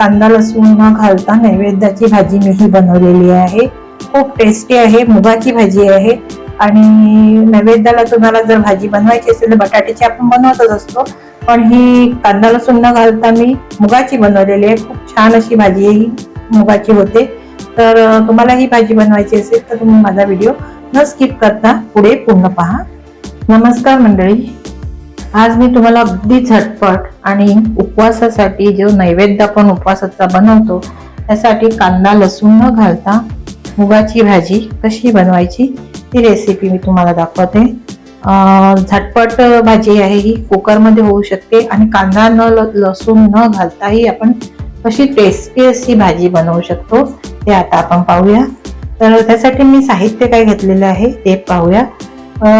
कांदा लसूण न घालता नैवेद्याची भाजी मी ही बनवलेली आहे. खूप टेस्टी आहे मुगाची भाजी आहे. आणि नैवेद्याला तुम्हाला जर भाजी बनवायची असेल तर बटाट्याची आपण बनवतच असतो. पण ही कांदा लसूण न घालता मी मुगाची बनवलेली आहे. खूप छान अशी भाजी ही. मुगाची होते. तर तुम्हाला ही भाजी बनवायची असेल तर तुम्ही माझा व्हिडिओ न स्किप करता पुढे पूर्ण पहा. नमस्कार मंडळी. आज मी तुम्हाला अगदी झटपट आणि उपवासासाठी जो नैवेद्य आपण उपवासाचा बनवतो त्यासाठी कांदा लसूण न घालता मुगाची भाजी कशी बनवायची ती रेसिपी मी तुम्हाला दाखवते. झटपट भाजी आहे ही कुकरमध्ये होऊ शकते आणि कांदा न ल- लसूण न घालताही आपण कशी टेस्टी अशी भाजी बनवू शकतो ते आता आपण पाहूया. तर त्यासाठी मी साहित्य काय घेतलेलं आहे ते पाहूया.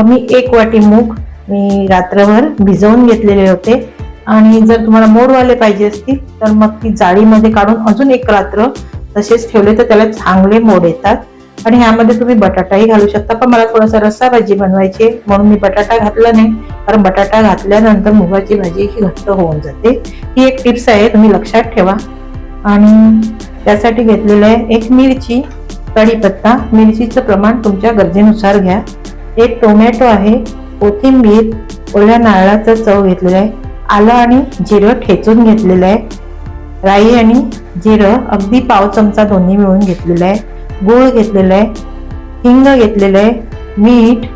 मी एक वाटी मूग मी रात्रभर भिजवून घेतलेले होते. आणि जर तुम्हाला मोडवाले पाहिजे असतील तर मग ती जाळीमध्ये काढून अजून एक रात्र तसेच ठेवले तर त्याला चांगले मोड येतात. आणि ह्यामध्ये तुम्ही बटाटाही घालू शकता पण मला थोडासा रस्सा भाजी बनवायची आहे, म्हणून मी बटाटा घातला नाही. कारण बटाटा घातल्यानंतर मुगाची भाजी ही घट्ट होऊन जाते. ही एक टिप्स आहे तुम्ही लक्षात ठेवा. आणि त्यासाठी घेतलेलं आहे एक मिरची कढीपत्ता. मिरचीचं प्रमाण तुमच्या गरजेनुसार घ्या. एक टोमॅटो आहे कोथिंबीर ओल्या नारळाचा चव घेतलेला आहे. आलं आणि जिरं ठेचून घेतलेलं आहे. राई आणि जिरं अगदी पाव चमचा दोन्ही मिळून घेतलेलं आहे. गूळ घेतलेलं आहे. हिंग घेतलेलं आहे. मीठ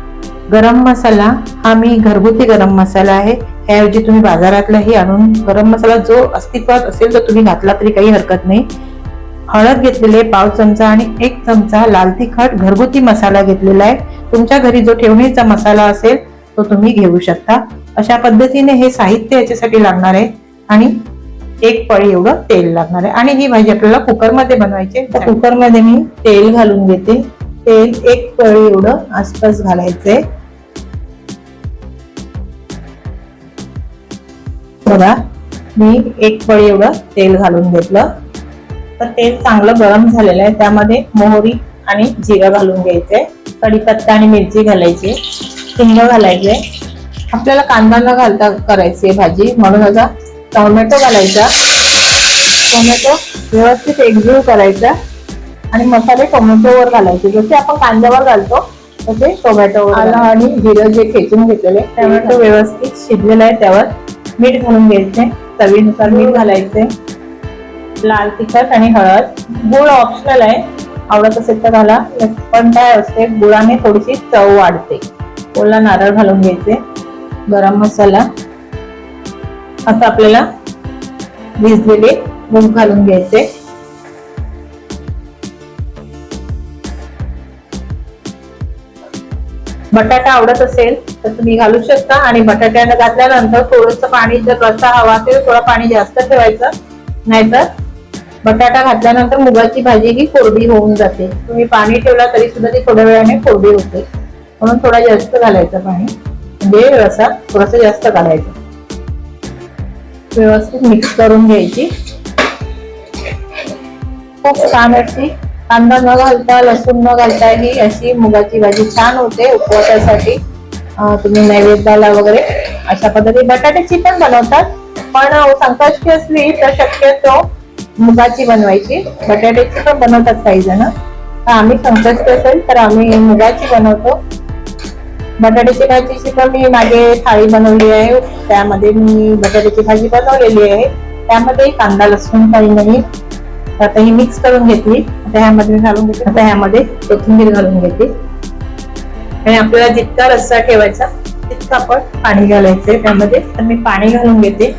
गरम मसाला. हा मी घरगुती गरम मसाला आहे. त्याऐवजी तुम्ही बाजारातलाही आणून गरम मसाला जो अस्तित्वात असेल तर तुम्ही घातला तरी काही हरकत नाही. हळद घेतलेले आहे पाव चमचा आणि एक चमचा लाल तिखट घरगुती मसाला घेतलेला आहे. तुमच्या घरी जो ठेवणीचा मसाला असेल तो तुम्ही घेऊ शकता. अशा पद्धतीने हे साहित्य याच्यासाठी लागणार आहे आणि एक पळी एवढं तेल लागणार आहे. आणि ही भाजी आपल्याला कुकरमध्ये बनवायची आहे. तर कुकरमध्ये मी तेल घालून घेते. तेल एक पळी एवढं आसपास घालायचंय बघा मी एक पळी एवढं तेल घालून घेतलं. तर तेल चांगलं गरम झालेलं आहे. त्यामध्ये मोहरी आणि जिरं घालून घ्यायचंय कढीपत्ता आणि मिरची घालायची हिंग घालायचे. आपल्याला कांदा न घालता करायची भाजी. म्हणून आता टोमॅटो घालायचा. टोमॅटो व्यवस्थित एकजीव करायचा. आणि मसाले टोमॅटोवर घालायचे. जसे आपण कांद्यावर घालतो तसे टोमॅटो आलं आणि जिरं जे ठेचून घेतलेले टोमॅटो. व्यवस्थित शिजलेलं आहे त्यावर. मीठ घालून घ्यायचे. चवीनुसार मीठ घालायचे. लाल तिखट आणि हळद. गुळ ऑप्शनल आहे. आवडत असेल तर घाला. पण काय असते गुळाने थोडीशी चव वाढते. ओला नारळ घालून घ्यायचे गरम मसाला. आता आपल्याला भिजलेले मूग घालून घ्यायचे. बटाटा आवडत असेल तर तुम्ही घालू शकता आणि बटाट्यानं घातल्यानंतर थोडस पाणी जर रस्सा हवा असेल थोडं पाणी जास्त ठेवायचं. नाहीतर बटाटा घातल्यानंतर मुगाची भाजी ही कोरडी होऊन जाते. तुम्ही पाणी ठेवला तरी सुद्धा ती थोड्या वेळाने कोरडी होते. म्हणून थोडा जास्त घालायचं पाणी. म्हणजे रसा थोडासा जास्त घालायचा. व्यवस्थित मिक्स करून घ्यायची. खूप छान अशी कांदा न घालता लसूण न घालता ही अशी मुगाची भाजी छान होते उपवासासाठी. तुम्ही नैवेद्याला वगैरे अशा पद्धती बटाट्याची पण बनवतात. पण संकष्टी असली तर शक्यतो मुगाची बनवायची. बटाट्याची पण बनवतात काही जण. तर आम्ही संकष्टी असेल तर आम्ही मुगाची बनवतो. बटाट्याची भाजीची सुद्धा मी मागे थाळी बनवली आहे. त्यामध्ये मी बटाट्याची भाजी बनवलेली आहे. त्यामध्ये कांदा लसूण काही नाही आता ही मिक्स करून घेतली. आता ह्यामध्ये घालून घेते. आता ह्यामध्ये कोथिंबीर घालून घेते. आणि आपल्याला जितका रस्सा ठेवायचा तितका आपण पाणी घालायचंय त्यामध्ये. तर मी पाणी घालून घेते.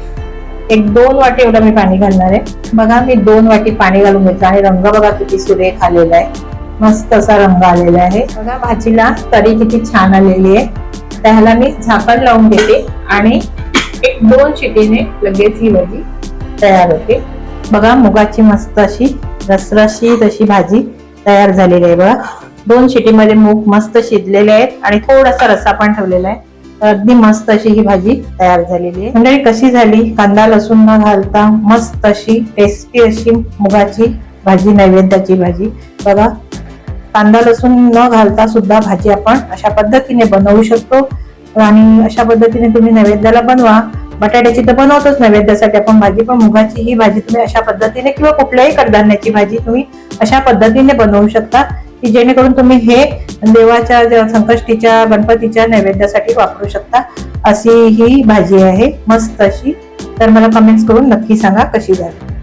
एक दोन वाटी एवढं मी पाणी घालणार आहे. बघा मी दोन वाटी पाणी घालून घेतलं आणि रंग बघा किती सुरेख आलेला आहे. मस्त असा रंग आलेला आहे. बघा भाजीला तरी किती छान आलेली आहे. त्याला मी झाकण लावून घेते आणि एक दोन शिटीने लगेच ही भाजी तयार होते. बघा मुगाची मस्त अशी रसरशीत अशी भाजी तयार झालेली आहे. बघा दोन शिटीमध्ये मूग मस्त शिजलेले आहेत आणि थोडासा रसा पण ठेवलेला आहे. अगदी मस्त अशी ही भाजी तयार झालेली आहे. म्हणजे कशी झाली? कांदा लसूण न घालता मस्त अशी टेस्टी अशी मुगाची भाजी नैवेद्याची भाजी. बघा कांदा लसूण न घालता सुद्धा भाजी आपण अशा पद्धतीने बनवू शकतो. आणि अशा पद्धतीने तुम्ही नैवेद्याला बनवा. बटाट्याची तर बनवतोच नैवेद्यासाठी आपण भाजी पण मुगाची ही भाजी तुम्ही अशा पद्धतीने किंवा कुठल्याही कडधान्याची भाजी तुम्ही अशा पद्धतीने बनवू शकता की जेणेकरून तुम्ही हे देवाच्या संकष्टीच्या गणपतीच्या नैवेद्यासाठी वापरू शकता. अशी ही भाजी आहे मस्त अशी. तर मला कमेंट्स करून नक्की सांगा कशी झाली.